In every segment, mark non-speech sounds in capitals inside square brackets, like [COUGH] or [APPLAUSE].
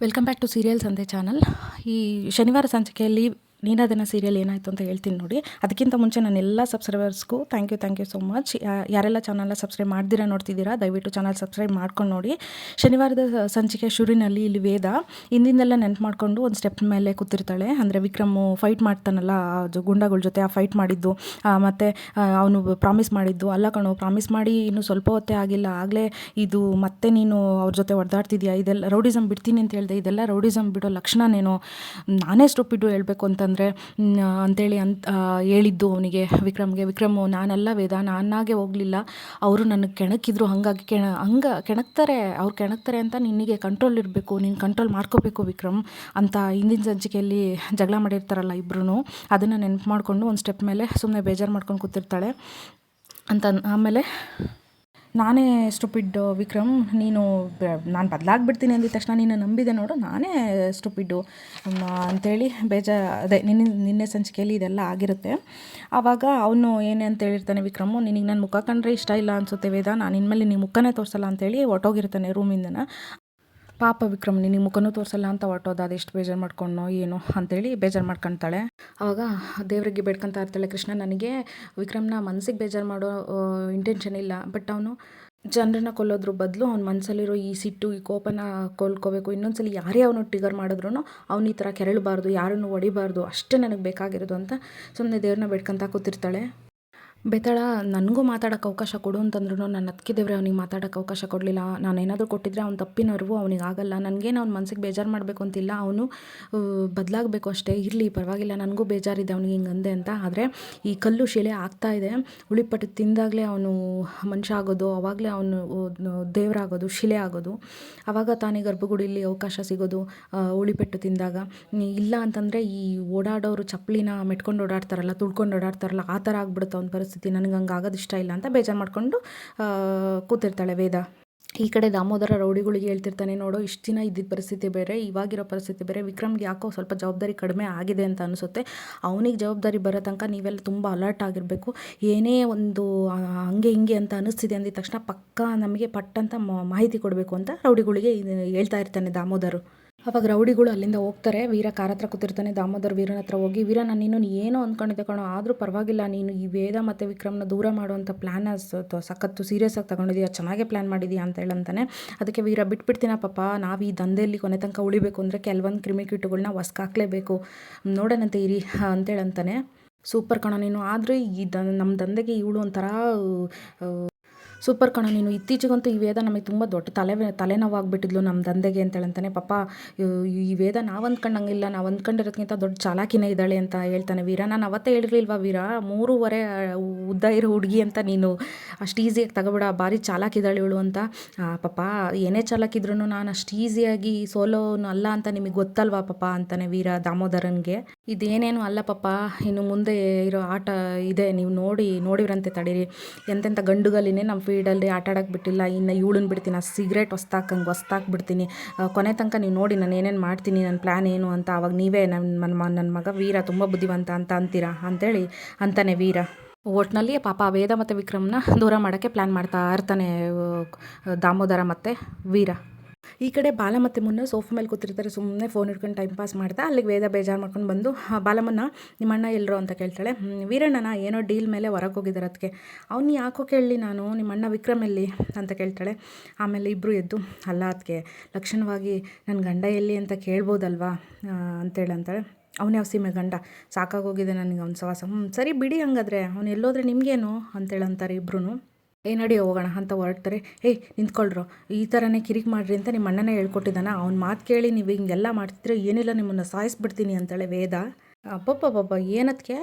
Welcome back to serial Sante channel ಈ ಶನಿವಾರ ಸಂಚಿಕೆಯಲ್ಲಿ ನೀನಾದನ ಸೀರಿಯಲ್ ಏನಾಯಿತು ಅಂತ ಹೇಳ್ತೀನಿ ನೋಡಿ. ಅದಕ್ಕಿಂತ ಮುಂಚೆ ನಾನು ಎಲ್ಲ ಸಬ್ಸ್ಕ್ರೈಬರ್ಸ್ಗೂ thank you thank you so much ಯಾರೆಲ್ಲ ಚಾನಲ್ನ ಸಬ್ಸ್ಕ್ರೈಬ್ ಮಾಡ್ದಿರಾ ನೋಡ್ತಿದ್ದೀರಾ, ದಯವಿಟ್ಟು ಚಾನಲ್ ಸಬ್ಸ್ಕ್ರೈಬ್ ಮಾಡ್ಕೊಂಡು ನೋಡಿ. ಶನಿವಾರದ ಸಂಚಿಕೆ ಶುರಿನಲ್ಲಿ ಇಲ್ಲಿ ವೇದ ಹಿಂದಿಂದೆಲ್ಲ ನೆನ್ಪು ಮಾಡಿಕೊಂಡು ಒಂದು ಸ್ಟೆಪ್ ಮೇಲೆ ಕೂತಿರ್ತಾಳೆ. ಅಂದರೆ ವಿಕ್ರಮು ಫೈಟ್ ಮಾಡ್ತಾನಲ್ಲ ಗುಂಡಗಳ ಜೊತೆ ಆ ಫೈಟ್ ಮಾಡಿದ್ದು ಮತ್ತು ಅವನು ಪ್ರಾಮಿಸ್ ಮಾಡಿದ್ದು. ಅಲ್ಲ ಕಣು ಪ್ರಾಮಿಸ್ ಮಾಡಿ ಇನ್ನು ಸ್ವಲ್ಪ ಹೊತ್ತೇ ಆಗಿಲ್ಲ. ಆಗಲೇ ಇದು ಮತ್ತೆ ನೀನು ಅವ್ರ ಜೊತೆ ಹೊಡೆದಾಡ್ತಿದ್ಯಾ ಇದೆಲ್ಲ ರೌಡಿಸಮ್ ಬಿಡ್ತೀನಿ ಅಂತ ಹೇಳಿದೆ, ಇದೆಲ್ಲ ರೌಡಿಸಮ್ ಬಿಡೋ ಲಕ್ಷಣನೇನು? ನಾನೇ ಸ್ಟುಪಿಡು ಹೇಳಬೇಕು ಅಂತಂದರೆ ಅಂತೇಳಿ ಅಂತ ಹೇಳಿದ್ದು ಅವನಿಗೆ, ವಿಕ್ರಮ್ಗೆ, ವಿಕ್ರಮ್, ನಾನಲ್ಲ ವೇದ ನಾನಾಗೆ ಹೋಗಲಿಲ್ಲ. ಅವರು ನನಗೆ ಕೆಣಕಿದ್ರು, ಹಾಗಾಗಿ ಕೆಣ, ಹಂಗೆ ಕೆಣಕ್ತಾರೆ, ಅವ್ರು ಕೆಣಕ್ತಾರೆ ಅಂತ ನಿನಗೆ ಕಂಟ್ರೋಲ್ ಇರಬೇಕು, ನೀನು ಕಂಟ್ರೋಲ್ ಮಾಡ್ಕೋಬೇಕು ವಿಕ್ರಮ್ ಅಂತ ಹಿಂದಿನ ಸಂಚಿಕೆಯಲ್ಲಿ ಜಗಳ ಮಾಡಿರ್ತಾರಲ್ಲ ಇಬ್ಬರೂ ಅದನ್ನು ನೆನಪು ಮಾಡಿಕೊಂಡು ಒಂದು ಸ್ಟೆಪ್ ಮೇಲೆ ಸುಮ್ಮನೆ ಬೇಜಾರು ಮಾಡ್ಕೊಂಡು ಕೂತಿರ್ತಾಳೆ. ಅಂತ ಆಮೇಲೆ ನಾನೇ ಸ್ಟುಪಿಡ್ಡು ವಿಕ್ರಮ್, ನೀನು ನಾನು ಬದಲಾಗ್ಬಿಡ್ತೀನಿ ಅಂದಿದ ತಕ್ಷಣ ನೀನು ನಂಬಿದೆ ನೋಡು, ನಾನೇ ಸ್ಟುಪಿಡ್ಡು ಅಂಥೇಳಿ ಬೇಜಾ, ಅದೇ ನಿನ್ನೆ ನಿನ್ನೆ ಸಂಚಿಕೆಯಲ್ಲಿ ಇದೆಲ್ಲ ಆಗಿರುತ್ತೆ. ಆವಾಗ ಅವನು ಏನೇ ಅಂತ ಹೇಳಿರ್ತಾನೆ, ವಿಕ್ರಮು, ನಿನಗೆ ನನ್ನ ಮುಖ ಕಂಡ್ರೆ ಇಷ್ಟ ಇಲ್ಲ ಅನಿಸುತ್ತೆ ವೇದ, ನಾನು ಇನ್ಮೇಲೆ ನಿಮ್ಮ ಮುಖನೇ ತೋರಿಸಲ್ಲ ಅಂತೇಳಿ ಹೊರ್ಟೋಗಿರ್ತಾನೆ ರೂಮಿಂದನ ಪಾಪ ವಿಕ್ರಮ್ ನಿನಗೆ ಮುಖನೂ ತೋರಿಸಲ್ಲ ಅಂತ ಹೊರಟೋದ ಅದೆಷ್ಟು ಬೇಜಾರು ಮಾಡ್ಕೊಂಡೋ ಏನೋ ಅಂತೇಳಿ ಬೇಜಾರು ಮಾಡ್ಕೊತಾಳೆ. ಆವಾಗ ದೇವರಿಗೆ ಬೇಡ್ಕೊತಾ ಇರ್ತಾಳೆ ಕೃಷ್ಣ, ನನಗೆ ವಿಕ್ರಮ್ನ ಮನಸ್ಸಿಗೆ ಬೇಜಾರು ಮಾಡೋ ಇಂಟೆನ್ಷನ್ ಇಲ್ಲ. ಬಟ್ ಅವನು ಜನರನ್ನ ಕೊಲ್ಲೋದ್ರ ಬದಲು ಅವ್ನ ಮನಸ್ಸಲ್ಲಿರೋ ಈ ಸಿಟ್ಟು, ಈ ಕೋಪನ ಕೊಲ್ಕೋಬೇಕು. ಇನ್ನೊಂದ್ಸಲಿ ಯಾರೇ ಅವನು ಟಿಗರ್ ಮಾಡಿದ್ರು ಅವ್ನು ಈ ಥರ ಕೆರಳಬಾರ್ದು, ಯಾರನ್ನು ಹೊಡಿಬಾರ್ದು, ಅಷ್ಟೇ ನನಗೆ ಬೇಕಾಗಿರೋದು ಅಂತ ಸುಮ್ಮನೆ ದೇವ್ರನ್ನ ಬೇಡ್ಕೊಂತ ಕೂತಿರ್ತಾಳೆ. ಬೇತಾಳ, ನನಗೂ ಮಾತಾಡೋಕ್ಕೆ ಅವಕಾಶ ಕೊಡು ಅಂತಂದ್ರೂ ನಾನು ಅತ್ಕಿದೇವ್ರೆ ದೇವ್ರೆ ಅವ್ನಿಗೆ ಮಾತಾಡೋಕ್ಕೆ ಅವಕಾಶ ಕೊಡಲಿಲ್ಲ. ನಾನು ಏನಾದರೂ ಕೊಟ್ಟಿದ್ರೆ ಅವ್ನು ತಪ್ಪಿನವ್ರಿಗೂ ಅವ್ನಿಗೆ ಆಗಲ್ಲ. ನನಗೇನು ಅವ್ನ ಮನಸ್ಸಿಗೆ ಬೇಜಾರು ಮಾಡಬೇಕು ಅಂತಿಲ್ಲ. ಅವನು ಬದಲಾಗಬೇಕು ಅಷ್ಟೇ. ಇರಲಿ, ಪರವಾಗಿಲ್ಲ. ನನಗೂ ಬೇಜಾರಿದೆ ಅವ್ನಿಗೆ ಹಿಂಗೆ ಅಂದೆ ಅಂತ. ಆದರೆ ಈ ಕಲ್ಲು ಶಿಲೆ ಆಗ್ತಾ ಇದೆ. ಉಳಿಪಟ್ಟು ತಿಂದಾಗಲೇ ಅವನು ಮನುಷ್ಯ ಆಗೋದು, ಅವಾಗಲೇ ಅವನು ದೇವರಾಗೋದು ಶಿಲೆ ಆಗೋದು. ಆವಾಗ ತಾನೇ ಗರ್ಭಗುಡಿಲಿ ಅವಕಾಶ ಸಿಗೋದು ಉಳಿಪೆಟ್ಟು ತಿಂದಾಗ. ಇಲ್ಲ ಅಂತಂದರೆ ಈ ಓಡಾಡೋರು ಚಪ್ಪಲಿನ ಮೆಟ್ಕೊಂಡು ಓಡಾಡ್ತಾರಲ್ಲ, ತುಳ್ಕೊಂಡು ಓಡಾಡ್ತಾರಲ್ಲ, ಆ ಥರ ಆಗ್ಬಿಡುತ್ತೆ ಅವ್ನ ಪರಿಸ್ಥಿತಿ. ನನಗೆ ಹಂಗೆ ಆಗೋದು ಇಷ್ಟ ಇಲ್ಲ ಅಂತ ಬೇಜಾರು ಮಾಡಿಕೊಂಡು ಕೂತಿರ್ತಾಳೆ ವೇದ. ಈ ಕಡೆ ದಾಮೋದರ ರೌಡಿಗಳಿಗೆ ಹೇಳ್ತಿರ್ತಾನೆ, ನೋಡೋ, ಇಷ್ಟು ದಿನ ಇದ್ದಿದ್ದ ಪರಿಸ್ಥಿತಿ ಬೇರೆ, ಇವಾಗಿರೋ ಪರಿಸ್ಥಿತಿ ಬೇರೆ. ವಿಕ್ರಮ್ಗೆ ಯಾಕೋ ಸ್ವಲ್ಪ ಜವಾಬ್ದಾರಿ ಕಡಿಮೆ ಆಗಿದೆ ಅಂತ ಅನಿಸುತ್ತೆ. ಅವನಿಗೆ ಜವಾಬ್ದಾರಿ ಬರೋ ತನಕ ನೀವೆಲ್ಲ ತುಂಬ ಅಲರ್ಟ್ ಆಗಿರಬೇಕು. ಏನೇ ಒಂದು ಹಂಗೆ ಹಿಂಗೆ ಅಂತ ಅನಿಸ್ತಿದೆ ಅಂದಿದ ತಕ್ಷಣ ಪಕ್ಕ ನಮಗೆ ಪಟ್ಟಂತ ಮಾಹಿತಿ ಕೊಡಬೇಕು ಅಂತ ರೌಡಿಗಳಿಗೆ ಹೇಳ್ತಾ ಇರ್ತಾನೆ ದಾಮೋದರು. ಅವಾಗ ರೌಡಿಗಳು ಅಲ್ಲಿಂದ ಹೋಗ್ತಾರೆ. ವೀರ ಕಾರ ಹತ್ರ ಕೂತಿರ್ತಾನೆ, ದಾಮೋದರ್ ವೀರನ ಹತ್ರ ಹೋಗಿ, ವೀರ, ನಾನು ನೀನು ಏನೋ ಅಂದ್ಕೊಂಡಿದ್ದೆ ಕಣೋ, ಆದರೂ ಪರವಾಗಿಲ್ಲ, ನೀನು ಈ ವೇದ ಮತ್ತು ವಿಕ್ರಮ್ನ ದೂರ ಮಾಡುವಂಥ ಪ್ಲ್ಯಾನ್ ಸಖತ್ತು ಸೀರಿಯಸ್ ಆಗಿ ತಗೊಂಡಿದ್ದೀಯಾ ಚೆನ್ನಾಗೇ ಪ್ಲ್ಯಾನ್ ಮಾಡಿದೀಯಾ ಅಂತ ಹೇಳಂತಾನೆ. ಅದಕ್ಕೆ ವೀರ, ಬಿಟ್ಬಿಡ್ತೀನ ಪಾಪ, ನಾವು ಈ ದಂಧೆಯಲ್ಲಿ ಕೊನೆ ತನಕ ಉಳಿಬೇಕು ಅಂದರೆ ಕೆಲವೊಂದು ಕ್ರಿಮಿಕೀಟುಗಳನ್ನ ಹೊಸ್ಕಾಕ್ಲೇಬೇಕು. ನೋಡೋಣಂತೆ ಇರಿ ಅಂತೇಳಂತಾನೆ ಸೂಪರ್ ಕಣ ನೀನು, ಆದರೆ ಈ ದ ನಮ್ಮ ದಂಧೆಗೆ ಇವಳು ಒಂಥರ ಸೂಪರ್ ಕಣ, ನೀನು ಇತ್ತೀಚೆಗಂತೂ ಈ ವೇದ ನಮಗೆ ತುಂಬ ದೊಡ್ಡ ತಲೆ, ತಲೆನೋವಾಗ್ಬಿಟ್ಟಿದ್ಲು ನಮ್ಮ ದಂಧೆಗೆ ಅಂತೇಳಂತಾನೆ. ಪಾಪ ಈ ವೇದ ನಾವು ಅಂದ್ಕೊಂಡಂಗಿಲ್ಲ ನಾವು ಅಂದ್ಕೊಂಡಿರೋದಕ್ಕಿಂತ ದೊಡ್ಡ ಚಾಲಾಕಿನೇ ಇದ್ದಾಳೆ ಅಂತ ಹೇಳ್ತಾನೆ. ವೀರ ನಾನು ಅವತ್ತೇ ಹೇಳಿರ್ಲಿಲ್ವಾ, ವೀರ? ಮೂರುವರೆ ಉದ್ದ ಇರೋ ಹುಡುಗಿ ಅಂತ ನೀನು. ಅಷ್ಟು ಈಸಿಯಾಗಿ ತಗೋಬೇಡ, ಭಾರಿ ಚಾಲಾಕಿದ್ದಾಳೆ ಇವಳು ಅಂತ. ಪಾಪ, ಏನೇ ಚಾಲಾಕಿದ್ರು ನಾನು ಅಷ್ಟು ಈಸಿಯಾಗಿ ಸೋಲೋನು ಅಲ್ಲ ಅಂತ ನಿಮಗೆ ಗೊತ್ತಲ್ವಾ ಪಾಪ? ಅಂತಾನೆ ವೀರ ದಾಮೋದರನ್ಗೆ. ಇದೇನೇನು ಅಲ್ಲ ಪಾಪ, ಇನ್ನು ಮುಂದೆ ಇರೋ ಆಟ ಇದೆ, ನೀವು ನೋಡಿ ನೋಡಿರಂತೆ ತಡೀರಿ. ಎಂತೆಂಥ ಗಂಡುಗಲ್ಲಿನೇ ನಮ್ಮ ಫೀಲ್ಡಲ್ಲಿ ಆಟ ಆಡೋಕ್ಕೆ ಬಿಟ್ಟಿಲ್ಲ. ಇನ್ನು ಇವಳನ್ನ ಬಿಡ್ತೀನಿ ಆ ಸಿಗ್ರೇಟ್ ಹೊಸ್ತಾಕಂಗೆ ಹೊಸ್ತಾಕ್ ಬಿಡ್ತೀನಿ. ಕೊನೆ ತನಕ ನೀವು ನೋಡಿ, ನಾನು ಏನೇನು ಮಾಡ್ತೀನಿ ನನ್ನ ಪ್ಲ್ಯಾನ್ ಏನು ಅಂತ ಅವಾಗ ನೀವೇ ನನ್ನ ನನ್ನ ಮಗ ವೀರ ತುಂಬ ಬುದ್ಧಿವಂತ ಅಂತ ಅಂತೀರಾ? ಅಂತೇಳಿ ಅಂತಾನೆ ವೀರ. ಒಟ್ಟಿನಲ್ಲಿ ಪಾಪ ವೇದ ಮತ್ತು ವಿಕ್ರಮ್ನ ದೂರ ಮಾಡೋಕ್ಕೆ ಪ್ಲ್ಯಾನ್ ಮಾಡ್ತಾ ಇರ್ತಾನೆ ದಾಮೋದರ ಮತ್ತು ವೀರ. ಈ ಕಡೆ ಬಾಲ ಮತ್ತು ಮುನ್ನ ಸೋಫಾ ಮೇಲೆ ಕೂತಿರ್ತಾರೆ ಸುಮ್ಮನೆ ಫೋನ್ ಹಿಡ್ಕೊಂಡು ಟೈಮ್ ಪಾಸ್ ಮಾಡ್ತಾ, ಅಲ್ಲಿಗೆ ವೇದ ಬೇಜಾರು ಮಾಡ್ಕೊಂಡು ಬಂದು ಬಾಲಮ್ಮನ ನಿಮ್ಮ ಅಣ್ಣ ಎಲ್ಲರು ಅಂತ ಕೇಳ್ತಾಳೆ. ವೀರಣ್ಣನ ಏನೋ ಡೀಲ್ ಮೇಲೆ ಹೊರಗೆ ಹೋಗಿದ್ದಾರೆ ಅದಕ್ಕೆ ಅವ್ನು ಯಾಕೋ ಕೇಳಲಿ ನಾನು, ನಿಮ್ಮ ಅಣ್ಣ ವಿಕ್ರಮ್ ಎಲ್ಲಿ? ಅಂತ ಕೇಳ್ತಾಳೆ. ಆಮೇಲೆ ಇಬ್ಬರು ಎದ್ದು, ಅಲ್ಲ ಅದಕ್ಕೆ ಲಕ್ಷಣವಾಗಿ ನನ್ನ ಗಂಡ ಎಲ್ಲಿ ಅಂತ ಕೇಳ್ಬೋದಲ್ವಾ? ಅಂತೇಳಿ ಅಂತಾಳೆ. ಅವನೇ ಸೀಮೆ ಗಂಡ? ಸಾಕಾಗೋಗಿದೆ ನನಗೆ ಅವ್ನ ಸವಾಸ. ಹ್ಞೂ ಸರಿ ಬಿಡಿ ಹಂಗಾದ್ರೆ, ಅವ್ನು ಎಲ್ಲೋದ್ರೆ ನಿಮಗೇನು? ಅಂತೇಳಿ ಅಂತಾರೆ ಇಬ್ಬರೂ ಏ, ನಡಿ, ಹೋಗೋಣ ಅಂತ ಹೊರಡ್ತಾರೆ ಏಯ್ ನಿಂತ್ಕೊಳ್ರು. ಈ ಥರನೇ ಕಿರಿಕ್ ಮಾಡಿರಿ ಅಂತ ನಿಮ್ಮ ಅಣ್ಣನೇ ಹೇಳ್ಕೊಟ್ಟಿದ್ದಾನೆ. ಅವ್ನ ಮಾತು ಕೇಳಿ ನೀವು ಹಿಂಗೆಲ್ಲ ಮಾಡ್ತಿದ್ರೆ ಏನಿಲ್ಲ, ನಿಮ್ಮನ್ನು ಸಾಯಿಸ್ಬಿಡ್ತೀನಿ ಅಂತೇಳಿ ವೇದ. ಅಬ್ಬಬ್ಬಬ್ಬ ಏನದಕ್ಕೆ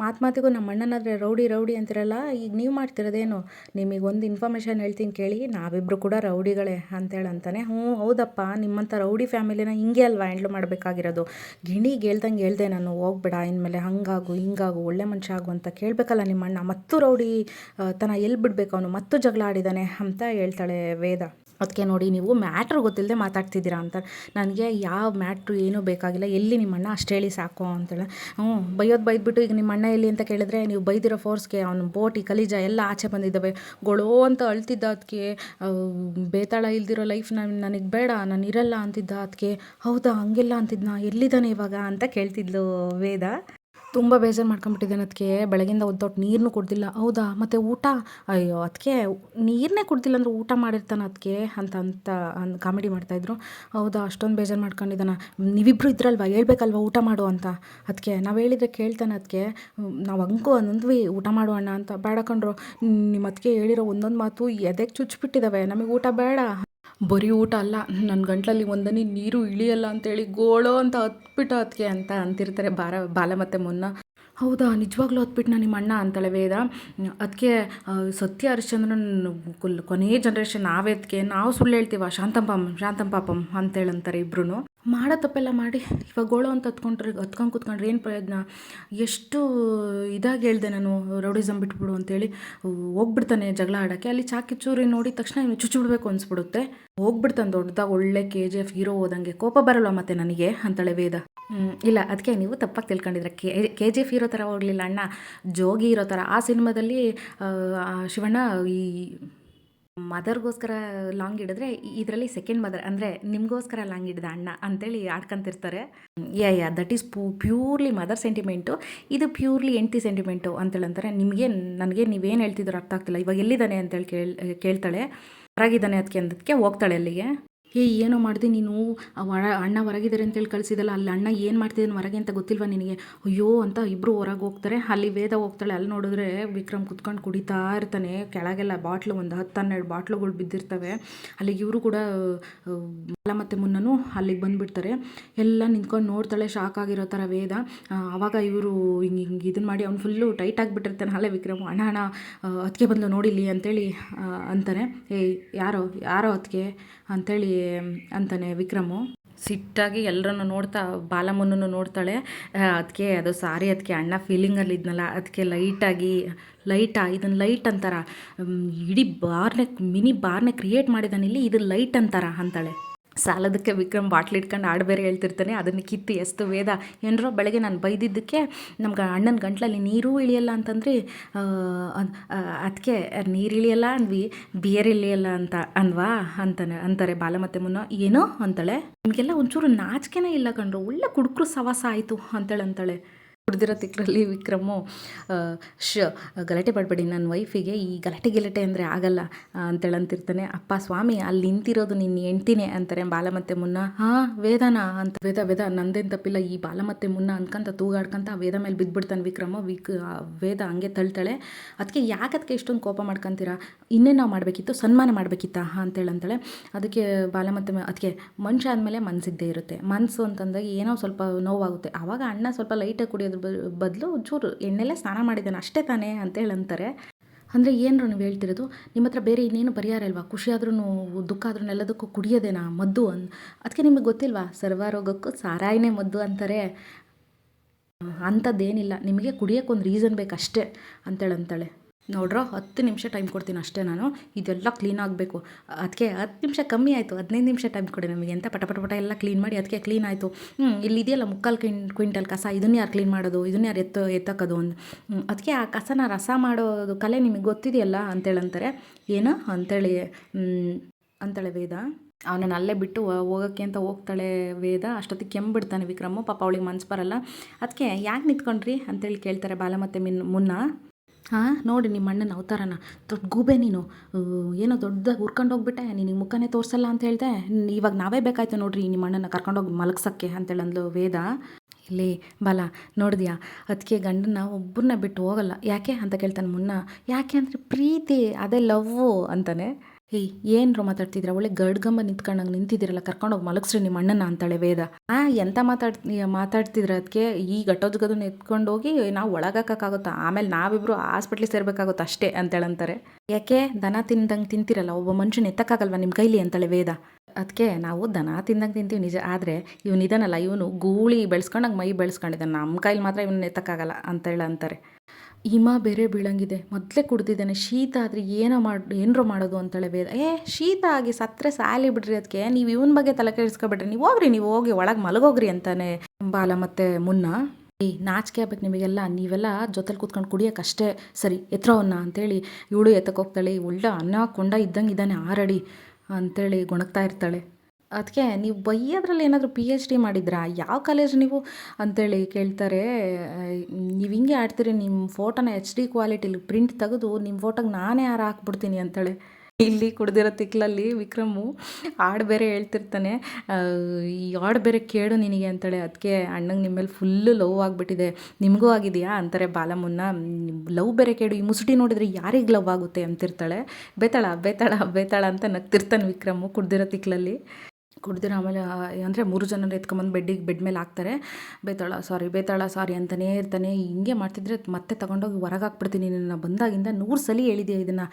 ಮಾತು ಮಾತಿಗೂ ನಮ್ಮ ಅಣ್ಣನಾದರೆ ರೌಡಿ ರೌಡಿ ಅಂತಿರಲ್ಲ, ಈಗ ನೀವು ಮಾಡ್ತಿರೋದೇನು? ನಿಮಗೆ ಒಂದು ಇನ್ಫಾರ್ಮೇಷನ್ ಹೇಳ್ತೀನಿ ಕೇಳಿ ನಾವಿಬ್ಬರು ಕೂಡ ರೌಡಿಗಳೇ ಅಂತೇಳಿ ಅಂತಾನೆ. ಹ್ಞೂ, ಹೌದಪ್ಪ, ನಿಮ್ಮಂಥ ರೌಡಿ ಫ್ಯಾಮಿಲಿನ ಹಿಂಗೆ ಅಲ್ವಾ ಹ್ಯಾಂಡ್ಲ್ ಮಾಡಬೇಕಾಗಿರೋದು? ಗಿಣಿಗೆ ಹೇಳ್ದಂಗೆ ಹೇಳ್ದೆ ನಾನು, ಹೋಗ್ಬೇಡ, ಇನ್ಮೇಲೆ ಹಂಗಾಗು, ಹಿಂಗಾಗು, ಒಳ್ಳೆ ಮನುಷ್ಯ ಆಗು ಅಂತ ಕೇಳಬೇಕಲ್ಲ ನಿಮ್ಮ ಅಣ್ಣ ಮತ್ತು ರೌಡಿ ತನ ಎಲ್ಲಿ ಬಿಡಬೇಕು ಅವನು ಮತ್ತೂ ಜಗಳ ಆಡಿದ್ದಾನೆ ಅಂತ ಹೇಳ್ತಾಳೆ ವೇದ. ಅದಕ್ಕೆ ನೋಡಿ ನೀವು ಮ್ಯಾಟ್ರ್ ಗೊತ್ತಿಲ್ಲದೆ ಮಾತಾಡ್ತಿದ್ದೀರಾ ಅಂತ. ನನಗೆ ಯಾವ ಮ್ಯಾಟ್ರು ಏನೂ ಬೇಕಾಗಿಲ್ಲ. ಎಲ್ಲಿ ನಿಮ್ಮ ಅಣ್ಣ ಅಷ್ಟು ಹೇಳಿ ಸಾಕು ಅಂತೇಳಿ. ಹ್ಞೂ, ಬೈಯೋದು ಬೈದ್ಬಿಟ್ಟು ಈಗ ನಿಮ್ಮ ಅಣ್ಣ ಎಲ್ಲಿ ಅಂತ ಕೇಳಿದ್ರೆ ನೀವು ಬೈದಿರೋ ಫೋರ್ಸ್ಗೆ ಅವ್ನು ಬೋಟಿ, ಕಲೀಜ ಎಲ್ಲ ಆಚೆ ಬಂದಿದ್ದಾವೆ ಗೊಳೋ ಅಂತ ಅಳ್ತಿದ್ದ ಅದಕ್ಕೆ ಬೇತಾಳ ಇಲ್ದಿರೋ ಲೈಫ್ ನಾನು, ನನಗೆ ಬೇಡ, ನಾನು ಇರಲ್ಲ ಅಂತಿದ್ದ ಅದಕ್ಕೆ ಹೌದಾ ಹಂಗೆಲ್ಲ ನಾ ಎಲ್ಲಿದ್ದಾನೆ ಇವಾಗ ಅಂತ ಕೇಳ್ತಿದ್ಲು ವೇದ. ತುಂಬ ಬೇಜಾರು ಮಾಡ್ಕೊಂಬಿಟ್ಟಿದ್ದೇನೆ ಅದಕ್ಕೆ ಬೆಳಗಿಂದ ಒಂದು ನೀರನ್ನೂ ಕುಡ್ದಿಲ್ಲ. ಹೌದಾ? ಮತ್ತು ಊಟ? ಅಯ್ಯೋ ಅದಕ್ಕೆ ನೀರನ್ನೇ ಕುಡ್ದಿಲ್ಲ ಅಂದ್ರೆ ಊಟ ಮಾಡಿರ್ತಾನೆ ಅದಕ್ಕೆ ಅಂತ ಅಂತ ಕಾಮಿಡಿ ಮಾಡ್ತಾಯಿದ್ರು ಹೌದಾ? ಅಷ್ಟೊಂದು ಬೇಜಾರು ಮಾಡ್ಕೊಂಡಿದ್ದಾನ. ನೀವಿಬ್ಬರು ಇದ್ರಲ್ವಾ? ಹೇಳ್ಬೇಕಲ್ವ ಊಟ ಮಾಡು ಅಂತ? ಅದಕ್ಕೆ ನಾವು ಹೇಳಿದರೆ ಕೇಳ್ತಾನೆ ಅದಕ್ಕೆ ನಾವು ಹಂಗೂ ಅಂದ್ವಿ ಊಟ ಮಾಡು ಅಣ್ಣ ಅಂತ. ಬೇಡ ಕಂಡ್ರು ನಿಮ್ಮ ಅದಕ್ಕೆ ಹೇಳಿರೋ ಒಂದೊಂದು ಮಾತು ಎದೆಗೆ ಚುಚ್ಚಿಬಿಟ್ಟಿದ್ದಾವೆ ನಮಗೆ ಊಟ ಬೇಡ. ಬರೀ ಊಟ ಅಲ್ಲ ನನ್ನ ಗಂಟಲಲ್ಲಿ ಒಂದನಿ ನೀರು ಇಳಿಯಲ್ಲ ಅಂತೇಳಿ ಗೋಳೋ ಅಂತ ಹತ್ಬಿಟ್ಟು ಅದಕ್ಕೆ ಅಂತ ಅಂತಿರ್ತಾರೆ ಬಾರ, ಬಾಲ ಮತ್ತು ಮೊನ್ನ. ಹೌದಾ, ನಿಜವಾಗ್ಲೂ ಹತ್ಬಿಟ್ಟು ನಿಮ್ಮ ಅಣ್ಣ ಅಂತಾಳೆ ವೇದ? ಅದಕ್ಕೆ ಸತ್ಯ ಹರಿಶ್ಚಂದ್ರನ್ ಕೊನೆಯ ಜನ್ರೇಷನ್ ನಾವೇದಕ್ಕೆ ನಾವು ಸುಳ್ಳು ಹೇಳ್ತೀವ? ಶಾಂತಂಪಾಮ್ ಶಾಂತಂಪಾಪಂ ಅಂತೇಳಂತಾರೆ ಇಬ್ರು ಮಾಡೋ ತಪ್ಪೆಲ್ಲ ಮಾಡಿ. ಇವಾಗ ಗೋಳು ಅಂತ ಹತ್ಕೊಂಡ್ರೆ, ಹತ್ಕೊಂಡು ಕೂತ್ಕೊಂಡ್ರೆ ಏನು ಪ್ರಯೋಜನ? ಎಷ್ಟು ಇದಾಗಿ ಹೇಳಿದೆ ನಾನು ರೌಡಿಸಮ್ ಬಿಟ್ಬಿಡು ಅಂತೇಳಿ. ಹೋಗ್ಬಿಡ್ತಾನೆ ಜಗಳ ಆಡೋಕ್ಕೆ. ಅಲ್ಲಿ ಚಾಕಿ ಚೂರಿ ನೋಡಿದ ತಕ್ಷಣ ಇವ್ನು ಚುಚ್ಚು ಬಿಡಬೇಕು ಅನ್ಸ್ಬಿಡುತ್ತೆ. ಹೋಗ್ಬಿಡ್ತಾನೆ ದೊಡ್ಡದಾಗ ಒಳ್ಳೆ ಕೆ ಜಿ ಎಫ್ ಹೀರೋ ಹೋದಂಗೆ. ಕೋಪ ಬರಲ್ವ ಮತ್ತೆ ನನಗೆ? ಅಂತಳೆ ವೇದ. ಇಲ್ಲ ಅದಕ್ಕೆ ನೀವು ತಪ್ಪಾಗಿ ತಿಳ್ಕೊಂಡಿದ್ರೆ K K G F hero ಥರ ಹೋಗಲಿಲ್ಲ ಅಣ್ಣ. ಜೋಗಿ ಇರೋ ಥರ. ಆ ಸಿನಿಮಾದಲ್ಲಿ ಶಿವಣ್ಣ ಈ ಮದರ್ಗೋಸ್ಕರ ಲಾಂಗ್ ಹಿಡಿದ್ರೆ ಇದರಲ್ಲಿ ಸೆಕೆಂಡ್ ಮದರ್ ಅಂದರೆ ನಿಮಗೋಸ್ಕರ ಲಾಂಗ್ ಹಿಡಿದ ಅಣ್ಣ ಅಂತೇಳಿ ಆಡ್ಕೊಂತಿರ್ತಾರೆ. ಯಾ ಯಾ ದಟ್ ಈಸ್ ಪೂ ಪ್ಯೂರ್ಲಿ ಮದರ್ ಸೆಂಟಿಮೆಂಟು ಇದು ಪ್ಯೂರ್ಲಿ ಎಂಟಿ ಸೆಂಟಿಮೆಂಟು ಅಂತೇಳಂತಾರೆ. ನಿಮಗೆ ನನಗೆ ನೀವೇನು ಹೇಳ್ತಿದ್ರು ಅರ್ಥ ಆಗ್ತಿಲ್ಲ. ಇವಾಗ ಎಲ್ಲಿದ್ದಾನೆ ಅಂತೇಳಿ ಕೇಳಿ ಕೇಳ್ತಾಳೆ. ಹೊರಗಿದ್ದಾನೆ ಅದಕ್ಕೆ ಅಂದಕ್ಕೆ ಹೋಗ್ತಾಳೆ ಅಲ್ಲಿಗೆ. ಏ ಏನೋ ಮಾಡಿದೆ ನೀನು? ಹೊರ ಅಣ್ಣ ಹೊರಗಿದ್ದಾರೆ ಅಂತೇಳಿ ಕಳಿಸಿದಲ್ಲ, ಅಲ್ಲಿ ಅಣ್ಣ ಏನು ಮಾಡ್ತಿದ್ದಾನೆ ಹೊರಗೆ ಅಂತ ಗೊತ್ತಿಲ್ವಾ ನಿನಗೆ? ಅಯ್ಯೋ ಅಂತ ಇಬ್ಬರು ಹೊರಗೆ ಹೋಗ್ತಾರೆ. ಅಲ್ಲಿ ವೇದ ಹೋಗ್ತಾಳೆ, ಅಲ್ಲಿ ನೋಡಿದ್ರೆ ವಿಕ್ರಮ್ ಕುತ್ಕೊಂಡು ಕುಡಿತಾ ಇರ್ತಾನೆ. ಕೆಳಗೆಲ್ಲ ಬಾಟ್ಲು, ಒಂದು ಹತ್ತು ಹನ್ನೆರಡು ಬಾಟ್ಲುಗಳು ಬಿದ್ದಿರ್ತವೆ. ಅಲ್ಲಿಗೆ ಇವರು ಕೂಡ ಮತ್ತು ಮುನ್ನನು ಅಲ್ಲಿಗೆ ಬಂದುಬಿಡ್ತಾರೆ. ಎಲ್ಲ ನಿಂತ್ಕೊಂಡು ನೋಡ್ತಾಳೆ ಶಾಕ್ ಆಗಿರೋ ಥರ ವೇದ. ಆವಾಗ ಇವರು ಹಿಂಗೆ ಹಿಂಗೆ ಇದನ್ನು ಮಾಡಿ ಅವ್ನು ಫುಲ್ಲು ಟೈಟ್ ಆಗಿಬಿಟ್ಟಿರ್ತಾನೆ. ಅಲ್ಲೇ ವಿಕ್ರಮ್, ಅಣ್ಣ ಅಣ್ಣ ಅದಕ್ಕೆ ಬಂದು ನೋಡಿಲಿ ಅಂತೇಳಿ ಅಂತಾನೆ ಏಯ್, ಯಾರೋ ಯಾರೋ ಅದಕ್ಕೆ ಅಂಥೇಳಿ ಅಂತಾನೆ ವಿಕ್ರಮು. ಸಿಟ್ಟಾಗಿ ಎಲ್ಲರನ್ನು ನೋಡ್ತಾ ಬಾಲಮ್ಮನೂ ನೋಡ್ತಾಳೆ. ಅದಕ್ಕೆ ಅದು ಸಾರಿ ಅದಕ್ಕೆ ಅಣ್ಣ ಫೀಲಿಂಗಲ್ಲಿ ಇದ್ನಲ್ಲ ಅದಕ್ಕೆ ಲೈಟಾಗಿ ಲೈಟಾ ಇದನ್ನು ಲೈಟ್ ಅಂತಾರ. ಇಡೀ ಬಾರ್ನೆ ಮಿನಿ ಬಾರ್ನೆ ಕ್ರಿಯೇಟ್ ಮಾಡಿದಾನೆ ಇಲ್ಲಿ ಇದು ಲೈಟ್ ಅಂತಾರ ಅಂತಾಳೆ. ಸಾಲದಕ್ಕೆ ವಿಕ್ರಮ್ ಬಾಟ್ಲಿ ಇಟ್ಕೊಂಡು ಆಡು ಬೇರೆ ಹೇಳ್ತಿರ್ತಾನೆ, ಅದನ್ನು ಕಿತ್ತು ಎಸ್ತು ವೇದ. ಏನರೋ ಬೆಳಗ್ಗೆ ನಾನು ಬೈದಿದ್ದಕ್ಕೆ ನಮ್ಗೆ ಅಣ್ಣನ ಗಂಟ್ಲಲ್ಲಿ ನೀರೂ ಇಳಿಯಲ್ಲ ಅಂತಂದ್ರೆ ಅದಕ್ಕೆ ನೀರು ಇಳಿಯಲ್ಲ ಅಂದ್ವಿ, ಬಿಯರ್ ಇಳಿಯಲ್ಲ ಅಂತ ಅನ್ವಾ ಅಂತಾನೆ, ಅಂತಾರೆ ಬಾಲ ಮತ್ತೆ ಮುನ್ನ. ಏನೋ ಅಂತಾಳೆ, ನಿಮಗೆಲ್ಲ ಒಂಚೂರು ನಾಚಿಕೆನೇ ಇಲ್ಲ ಕಣ್ರು, ಒಳ್ಳೆ ಕುಡುಕ್ರು ಸವಾಸ ಆಯಿತು ಅಂತೇಳಿ ಅಂತಾಳೆ ಕುಡ್ದಿರೋ ತಿಕ್ಕರಲ್ಲಿ ವಿಕ್ರಮು ಶ, ಗಲಾಟೆ ಮಾಡಬೇಡಿ ನನ್ನ ವೈಫಿಗೆ ಈ ಗಲಾಟೆ ಗಿಲಾಟೆ ಅಂದರೆ ಆಗಲ್ಲ ಅಂತೇಳಂತಿರ್ತಾನೆ. ಅಪ್ಪ, ಸ್ವಾಮಿ, ಅಲ್ಲಿ ನಿಂತಿರೋದು ನಿನ್ನ ಹೆಂಡ್ತಿನೇ ಅಂತಾರೆ ಬಾಲಮತ್ತೆ ಮುನ್ನ. ಹಾಂ, ವೇದನಾ ಅಂತ. ವೇದ ವೇದ, ನಂದೇನು ತಪ್ಪಿಲ್ಲ. ಈ ಬಾಲಮತ್ತೆ ಮುನ್ನ ಅನ್ಕಂತ ತೂಗಾಡ್ಕಂತ ವೇದ ಮೇಲೆ ಬಿದ್ದುಬಿಡ್ತಾನೆ ವಿಕ್ರಮ. ವಿಕ್ ವೇದ ಹಂಗೆ ತಳ್ತಾಳೆ. ಅದಕ್ಕೆ ಯಾಕೆ ಅದಕ್ಕೆ ಇಷ್ಟೊಂದು ಕೋಪ ಮಾಡ್ಕೊಂತೀರಾ? ಇನ್ನೇನು ನಾವು ಮಾಡಬೇಕಿತ್ತು? ಸನ್ಮಾನ ಮಾಡಬೇಕಿತ್ತಾ? ಅಂತೇಳಿ ಅಂತಾಳೆ ಅದಕ್ಕೆ ಬಾಲಮತ್ತೆ ಅದಕ್ಕೆ ಮನುಷ್ಯ ಆದಮೇಲೆ ಮನಸ್ಸಿದ್ದೇ ಇರುತ್ತೆ. ಮನಸ್ಸು ಅಂತಂದಾಗ ಏನೋ ಸ್ವಲ್ಪ ನೋವಾಗುತ್ತೆ. ಆವಾಗ ಅಣ್ಣ ಸ್ವಲ್ಪ ಲೈಟಾಗಿ ಕುಡಿಯೋದ್ರ ಬದಲು ಚೂರು ಎಣ್ಣೆಲೆ ಸ್ನಾನ ಮಾಡಿದ್ದಾನೆ, ಅಷ್ಟೇ ತಾನೇ ಅಂತೇಳಿ ಅಂತಾರೆ ಅಂದರೆ ಏನರು ನೀವು ಹೇಳ್ತಿರೋದು, ನಿಮ್ಮ ಹತ್ರ ಬೇರೆ ಇನ್ನೇನು ಪರಿಹಾರ ಇಲ್ವಾ? ಖುಷಿ ಆದ್ರೂ ದುಃಖ ಆದ್ರೂ ಎಲ್ಲದಕ್ಕೂ ಕುಡಿಯೋದೇನಾ ಮದ್ದು ಅನ್ ಅದಕ್ಕೆ ನಿಮಗೆ ಗೊತ್ತಿಲ್ವಾ? ಸರ್ವರೋಗಕ್ಕೂ ಸಾರಾಯಿನೇ ಮದ್ದು ಅಂತಾರೆ. ಅಂಥದ್ದೇನಿಲ್ಲ, ನಿಮಗೆ ಕುಡಿಯೋಕ್ಕೊಂದು ರೀಸನ್ ಬೇಕಷ್ಟೇ ಅಂತೇಳಿ ಅಂತಾಳೆ ನೋಡ್ರೋ ಹತ್ತು ನಿಮಿಷ ಟೈಮ್ ಕೊಡ್ತೀನಿ ಅಷ್ಟೇ ನಾನು. ಇದೆಲ್ಲ ಕ್ಲೀನ್ ಆಗಬೇಕು. ಅದಕ್ಕೆ ಹತ್ತು ನಿಮಿಷ ಕಮ್ಮಿ ಆಯಿತು. ಹದಿನೈದು ನಿಮಿಷ ಟೈಮ್ ಕೊಡಿ ನಮಗೆ. ಅಂತ ಪಟ ಪಟ ಪಟ ಎಲ್ಲ ಕ್ಲೀನ್ ಮಾಡಿ ಅದಕ್ಕೆ ಕ್ಲೀನ್ ಆಯಿತು. ಹ್ಞೂ ಇಲ್ಲಿ ಇದೆಯಲ್ಲ ಮುಕ್ಕಾಲು ಕ್ವಿನ್, ಕ್ವಿಂಟಲ್ ಕಸ. ಇದನ್ನ ಯಾರು ಕ್ಲೀನ್ ಮಾಡೋದು? ಇದನ್ನ ಯಾರು ಎತ್ತ ಎತ್ತಕ್ಕೋದು ಒಂದು? ಅದಕ್ಕೆ ಆ ಕಸನ ರಸ ಮಾಡೋದು ಕಲೆ ನಿಮಗೆ ಗೊತ್ತಿದೆಯಲ್ಲ ಅಂತೇಳಿ ಅಂತಾರೆ ಏನು? ಅಂತೇಳಿ ಅಂತಾಳೆ ವೇದ. ಅವನನ್ನು ಅಲ್ಲೇ ಬಿಟ್ಟು ಹೋಗೋಕ್ಕೆ ಅಂತ ಹೋಗ್ತಾಳೆ ವೇದ. ಅಷ್ಟೊತ್ತಿಗೆ ಕೆಂಬಿಡ್ತಾನೆ ವಿಕ್ರಮು. ಪಾಪ ಅವಳಿಗೆ ಮನ್ಸು ಬರಲ್ಲ. ಅದಕ್ಕೆ ಯಾಕೆ ನಿಂತ್ಕೊಂಡ್ರಿ ಅಂತೇಳಿ ಕೇಳ್ತಾರೆ ಬಾಲ ಮಿನ್, ಮುನ್ನ. ಹಾಂ? ನೋಡಿ ನಿಮ್ಮ ಅಣ್ಣನ ಅವತಾರನ. ದೊಡ್ಡ ಗೂಬೆ ನೀನು. ಏನೋ ದೊಡ್ಡದಾಗಿ ಹುರ್ಕೊಂಡು ಹೋಗ್ಬಿಟ್ಟೆ. ನಿನಗೆ ಮುಖನೇ ತೋರಿಸಲ್ಲ ಅಂತ ಹೇಳ್ದೆ. ಇವಾಗ ನಾವೇ ಬೇಕಾಯ್ತು ನೋಡ್ರಿ ನಿಮ್ಮ ಅಣ್ಣನ ಕರ್ಕೊಂಡೋಗಿ ಮಲಗ್ಸೋಕ್ಕೆ ಅಂತೇಳಿ ಅಂದ್ಲು ವೇದ. ಇಲ್ಲಿ, ಬಲ, ನೋಡಿದ್ಯಾ? ಅದಕ್ಕೆ ಗಂಡನ ಒಬ್ಬರನ್ನ ಬಿಟ್ಟು ಹೋಗಲ್ಲ. ಯಾಕೆ ಅಂತ ಕೇಳ್ತಾನೆ ಮುನ್ನ. ಯಾಕೆ ಅಂದರೆ ಪ್ರೀತಿ, ಅದೇ ಲವ್ವು ಅಂತಾನೆ. ಏಯ್ ಏನ್ರ ಮಾತಾಡ್ತಿದ್ರ? ಒಳ್ಳೆ ಗಡ್ಗಂಬ ನಿಂತ್ಕೊಂಡಂಗೆ ನಿಂತಿದ್ದೀರಲ್ಲ, ಕರ್ಕೊಂಡೋಗಿ ಮಲಗಿಸ್ರಿ ನಿಮ್ಮ ಅಣ್ಣನ ಅಂತಾಳೆ ವೇದ. ಆ, ಎಂತ ಮಾತಾಡ್, ಮಾತಾಡ್ತಿದ್ರ ಅದಕ್ಕೆ ಈ ಗಟ್ಟೋಜ್ಗದನ್ನ ನಿಂತ್ಕೊಂಡೋಗಿ ಹೋಗಿ ನಾವು ಒಳಗಾಕಾಗುತ್ತ ಆಮೇಲೆ ನಾವಿಬ್ರು ಹಾಸ್ಪಿಟ್ಲಿಗೆ ಸೇರ್ಬೇಕಾಗುತ್ತೆ ಅಷ್ಟೇ ಅಂತೇಳಂತಾರೆ. ಯಾಕೆ? ದನ ತಿಂದಂಗೆ ತಿಂತಿರಲ್ಲ, ಒಬ್ಬ ಮನುಷ್ಯನ ಎತ್ತಕ್ಕಾಗಲ್ವಾ ನಿಮ್ಮ ಕೈಲಿ ಅಂತಾಳೆ ವೇದ. ಅದಕ್ಕೆ ನಾವು ದನ ತಿಂದಂಗೆ ತಿಂತೀವಿ ನಿಜ, ಆದರೆ ಇವನು ಇದನ್ನಲ್ಲ, ಇವನು ಗೂಳಿ ಬೆಳೆಸ್ಕೊಂಡಂಗೆ ಮೈ ಬೆಳೆಸ್ಕೊಂಡಿದ್ದಾನೆ ನಮ್ಮ ಕೈಲಿ ಮಾತ್ರ ಇವನ್ನ ಎತ್ತಕ್ಕಾಗಲ್ಲ ಅಂತೇಳಿ ಅಂತಾರೆ ಹಿಮ ಬೇರೆ ಬೀಳಂಗಿದೆ. ಮೊದಲೇ ಕುಡ್ದಿದ್ದಾನೆ. ಶೀತ ಆದರೆ ಏನೋ ಮಾಡಿ, ಏನರೋ ಮಾಡೋದು ಅಂತೇಳಿ ವೇದ ಏ, ಶೀತ ಆಗಿ ಸತ್ತರೆ ಸಾಲಿ ಬಿಡ್ರಿ ಅದಕ್ಕೆ ನೀವು ಇವನ ಬಗ್ಗೆ ತಲೆ ಕೆಡಿಸ್ಕೊಬಿಡ್ರಿ. ನೀವು ಹೋಗ್ರಿ, ನೀವು ಹೋಗಿ ಒಳಗೆ ಮಲಗೋಗ್ರಿ ಅಂತಾನೆ. ಬಾಲ ಮತ್ತು ಮುನ್ನ ಈ ನಾಚಿಕೆ ಆಗ್ಬೇಕು ನಿಮಗೆಲ್ಲ. ನೀವೆಲ್ಲ ಜೊತೆಲಿ ಕೂತ್ಕೊಂಡು ಕುಡಿಯೋಕ್ಕಷ್ಟೇ ಸರಿ. ಎತ್ತರವನ್ನ ಅಂತೇಳಿ ಇವಳು ಎತ್ತಕ್ಕೆ ಹೋಗ್ತಾಳೆ. ಒಳ್ಳೆ ಅನ್ನ ಕೊಂಡ ಇದ್ದಂಗೆ ಇದ್ದಾನೆ ಆರಡಿ ಅಂತೇಳಿ ಗೊಣಗ್ತಾ ಇರ್ತಾಳೆ. ಅದಕ್ಕೆ ನೀವು ಬೈಯೋದ್ರಲ್ಲಿ ಏನಾದರೂ ಪಿ ಎಚ್ ಡಿ ಮಾಡಿದ್ರಾ? ಯಾವ ಕಾಲೇಜ್ ನೀವು? ಅಂತೇಳಿ ಕೇಳ್ತಾರೆ, ನೀವು ಹಿಂಗೆ ಆಡ್ತೀರಿ, ನಿಮ್ಮ ಫೋಟೋನ ಎಚ್ ಡಿ ಕ್ವಾಲಿಟಿಲಿ ಪ್ರಿಂಟ್ ತೆಗೆದು ನಿಮ್ಮ ಫೋಟೋಗೆ ನಾನೇ ಯಾರು ಹಾಕ್ಬಿಡ್ತೀನಿ? ಅಂತೇಳಿ. ಇಲ್ಲಿ ಕುಡ್ದಿರೋ ತಿಕ್ಲಲ್ಲಿ ವಿಕ್ರಮು ಹಾಡು ಬೇರೆ ಹೇಳ್ತಿರ್ತಾನೆ ಈ ಹಾಡು ಬೇರೆ ಕೇಳು ನಿನಗೆ, ಅಂತೇಳಿ. ಅದಕ್ಕೆ ಅಣ್ಣಂಗೆ ನಿಮ್ಮ ಮೇಲೆ ಫುಲ್ಲು ಲವ್ ಆಗಿಬಿಟ್ಟಿದೆ. ನಿಮಗೂ ಆಗಿದೆಯಾ? ಅಂತಾರೆ ಬಾಲಮ್ಮನ್ನ ಲವ್ ಬೇರೆ ಕೇಳು, ಈ ಮುಸುಟಿ ನೋಡಿದ್ರೆ ಯಾರಿಗೆ ಲವ್ ಆಗುತ್ತೆ? ಅಂತಿರ್ತಾಳೆ. ಬೇತಾಳ ಬೇತಾಳ ಬೇತಾಳ, ಅಂತ ನಗ್ತಿರ್ತಾನೆ ವಿಕ್ರಮು ಕುಡ್ದಿರೋ ತಿಕ್ಲಲ್ಲಿ. ಕುಡ್ದಿರೋ ಆಮೇಲೆ ಅಂದರೆ ಮೂರು ಜನರು ಎತ್ಕೊಂಬಂದು ಬೆಡ್ಡಿಗೆ ಬೆಡ್ ಮೇಲೆ ಹಾಕ್ತಾರೆ. ಬೇತಾಳ ಸಾರಿ ಬೇತಾಳ ಸಾರಿ ಅಂತಲೇ ಇರ್ತಾನೆ. ಹಿಂಗೆ ಮಾಡ್ತಿದ್ರೆ ಮತ್ತೆ ತಗೊಂಡೋಗಿ ಹೊರಗೆ ಹಾಕ್ಬಿಡ್ತೀನಿ. ನಿನ್ನ ಬಂದಾಗಿಂದ ನೂರು ಸಲ ಹೇಳಿದೆ ಇದನ್ನು?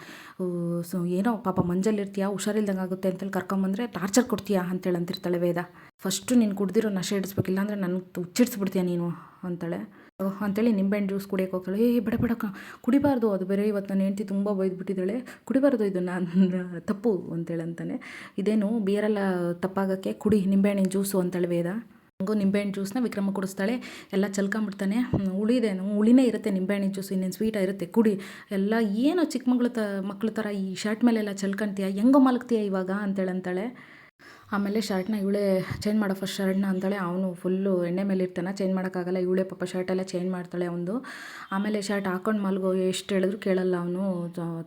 ಸೊ, ಏನೋ ಪಾಪ ಮಂಜಲ್ಲಿರ್ತೀಯಾ? ಹುಷಾರಿಲ್ದಂಗೆ ಆಗುತ್ತೆ ಅಂತೇಳಿ ಕರ್ಕೊಂಬಂದ್ರೆ ಟಾರ್ಚರ್ ಕೊಡ್ತೀಯಾ ಅಂತೇಳಿ ಅಂತಿರ್ತಾಳೆ ವೇದ. ಫಸ್ಟು ನೀನು ಕುಡ್ದಿರೋ ನಶೆ ಇಡಿಸ್ಬೇಕಿಲ್ಲ ಅಂದರೆ ನನಗೆ ಹುಚ್ಚಿಡ್ಸ್ಬಿಡ್ತೀಯ ನೀನು? ಅಂತಾಳೆ. ಅಂತೇಳಿ ನಿಂಬೆಹಣ್ಣು ಜ್ಯೂಸ್ ಕುಡಿಯೋಕೆ ಹೋಗ್ತಾಳೆ. ಏ, ಬೇಡ ಕುಡಿಬಾರ್ದು, ಅದು ಬೇರೆ ಇವತ್ತು ನನ್ನ ಹೆಂಡ್ತಿ ತುಂಬ ಬೈದ್ಬಿಟ್ಟಿದ್ದಾಳೆ. ಕುಡಿಬಾರ್ದು ನಾನು [LAUGHS] ತಪ್ಪು, ಅಂತೇಳಿ ಅಂತಾನೆ. ಇದೇನು ಬಿಯರೆಲ್ಲ ತಪ್ಪಾಗೋಕ್ಕೆ, ಕುಡಿ ನಿಂಬೆಹಣ್ಣಿನ ಜ್ಯೂಸು ಅಂತೇಳಿ ವೇದ. ಹಂಗೋ ನಿಂಬೆಹಣ್ಣು ಜ್ಯೂಸ್ನ ವಿಕ್ರಮ ಕುಡಿಸ್ತಾಳೆ. ಎಲ್ಲ ಚಲ್ಕೊಂಬಿಡ್ತಾನೆ. ಉಳಿದೆ, ಉಳಿನೇ ಇರುತ್ತೆ ನಿಂಬೆಹಣ್ಣಿನ ಜ್ಯೂಸ್ ಇನ್ನೇನು ಸ್ವೀಟ್ ಇರುತ್ತೆ, ಕುಡಿ. ಎಲ್ಲ ಏನೋ ಚಿಕ್ಕ ಮಗಳು ತ, ಮಕ್ಳ ಥರ ಈ ಶರ್ಟ್ ಮೇಲೆಲ್ಲ ಚಲ್ಕೊಂತೀಯ, ಹೆಂಗೋ ಮಲಗ್ತೀಯ ಇವಾಗ? ಅಂತೇಳಿ ಅಂತಾಳೆ. ಆಮೇಲೆ ಶರ್ಟ್ನ ಇವಳೇ ಚೇಂಜ್ ಮಾಡೋ ಫಸ್ಟ್ ಶರ್ಟ್ನ ಅಂತಾಳೆ, ಅವನು ಫುಲ್ಲು ಎಣ್ಣೆ ಮೇಲೆ ಇರ್ತಾನೆ ಚೇಂಜ್ ಮಾಡೋಕ್ಕಾಗಲ್ಲ, ಇವಳೇ ಪಾಪ ಶರ್ಟೆಲ್ಲ ಚೇಂಜ್ ಮಾಡ್ತಾಳೆ ಅವನು ಆಮೇಲೆ ಶರ್ಟ್ ಹಾಕೊಂಡು ಮಲ್ಗೋ, ಎಷ್ಟು ಹೇಳಿದ್ರು ಕೇಳಲ್ಲ ಅವನು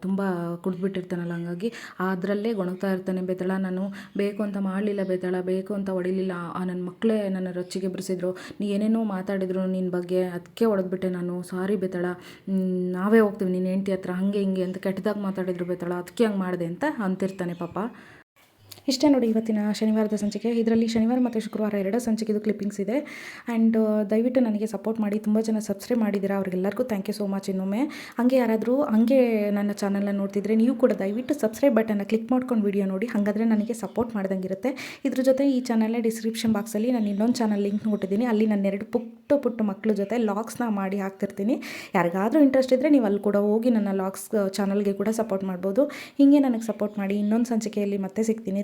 ತುಂಬ ಕುಡಿದ್ಬಿಟ್ಟಿರ್ತಾನಲ್ಲ ಹಂಗಾಗಿ. ಅದರಲ್ಲೇ ಗೊಣಗ್ತಾ ಇರ್ತಾನೆ ಬೇತಾಳ, ನಾನು ಬೇಕು ಅಂತ ಮಾಡಲಿಲ್ಲ ಬೇತಾಳ, ಬೇಕು ಅಂತ ಹೊಡಿಲಿಲ್ಲ ನನ್ನ ಮಕ್ಕಳೇ ನನ್ನ ರೊಚ್ಚಿಗೆ ಬಿಡಿಸಿದ್ರು ನೀ ಏನೇನೋ ಮಾತಾಡಿದ್ರು ನಿನ್ನ ಬಗ್ಗೆ ಅದಕ್ಕೆ ಹೊಡೆದ್ಬಿಟ್ಟೆ ನಾನು ಸಾರಿ ಬೇತಾಳ ನಾವೇ ಹೋಗ್ತೀವಿ ನಿನ್ನ ಹೆಂಡತಿ ಹತ್ರ ಹಾಗೆ ಹಿಂಗೆ ಅಂತ ಕೆಟ್ಟದಾಗಿ ಮಾತಾಡಿದ್ರು ಬೇತಾಳ ಅದಕ್ಕೆ ಹಂಗೆ ಮಾಡಿದೆ ಅಂತ ಅಂತಿರ್ತಾನೆ ಪಾಪ. ಇಷ್ಟೇ ನೋಡಿ ಇವತ್ತಿನ ಶನಿವಾರದ ಸಂಚಿಕೆ. ಇದರಲ್ಲಿ ಶನಿವಾರ ಮತ್ತು ಶುಕ್ರವಾರ ಎರಡೂ ಸಂಚಿಕೆದು ಕ್ಲಿಪ್ಪಿಂಗ್ಸ್ ಇದೆ. ಆ್ಯಂಡ್ ದಯವಿಟ್ಟು ನನಗೆ ಸಪೋರ್ಟ್ ಮಾಡಿ. ತುಂಬ ಜನ ಸಬ್ಸ್ಕ್ರೈಬ್ ಮಾಡಿದ್ದೀರಾ ಅವರಿಗೆಲ್ಲರಿಗೂ ಥ್ಯಾಂಕ್ ಯು ಸೋ ಮಚ್ ಇನ್ನೊಮ್ಮೆ. ಹಾಗೆ ಯಾರಾದರೂ, ಹಾಗೆ ನನ್ನ ಚಾನಲ್ನ ನೋಡ್ತಿದ್ರೆ ನೀವು ಕೂಡ ದಯವಿಟ್ಟು ಸಬ್ಸ್ಕ್ರೈಬ್ ಬಟನ್ನ ಕ್ಲಿಕ್ ಮಾಡ್ಕೊಂಡು ವಿಡಿಯೋ ನೋಡಿ. ಹಾಗಾದರೆ ನನಗೆ ಸಪೋರ್ಟ್ ಮಾಡ್ದಂಗೆ ಇರುತ್ತೆ ಇದ್ರ ಜೊತೆ ಈ ಚಾನಲ್ನ ಡಿಸ್ಕ್ರಿಪ್ಷನ್ ಬಾಕ್ಸಲ್ಲಿ ನಾನು ಇನ್ನೊಂದು ಚಾನಲ್ ಲಿಂಕ್ ಕೊಟ್ಟಿದ್ದೀನಿ. ಅಲ್ಲಿ ನನ್ನ ಎರಡು ಪುಟ್ಟ ಪುಟ್ಟ ಮಕ್ಕಳ ಜೊತೆ ಲಾಗ್ಸ್ನ ಮಾಡಿ ಹಾಕ್ತಿರ್ತೀನಿ. ಯಾರಿಗಾದರೂ ಇಂಟ್ರೆಸ್ಟ್ ಇದ್ದರೆ ನೀವು ಅಲ್ಲಿ ಕೂಡ ಹೋಗಿ ನನ್ನ ಲಾಗ್ಸ್ ಚಾನಲ್ಗೆ ಕೂಡ ಸಪೋರ್ಟ್ ಮಾಡ್ಬೋದು. ಹೀಗೆ ನನಗೆ ಸಪೋರ್ಟ್ ಮಾಡಿ ಇನ್ನೊಂದು ಸಂಚಿಕೆಯಲ್ಲಿ ಮತ್ತೆ ಸಿಗ್ತೀನಿ.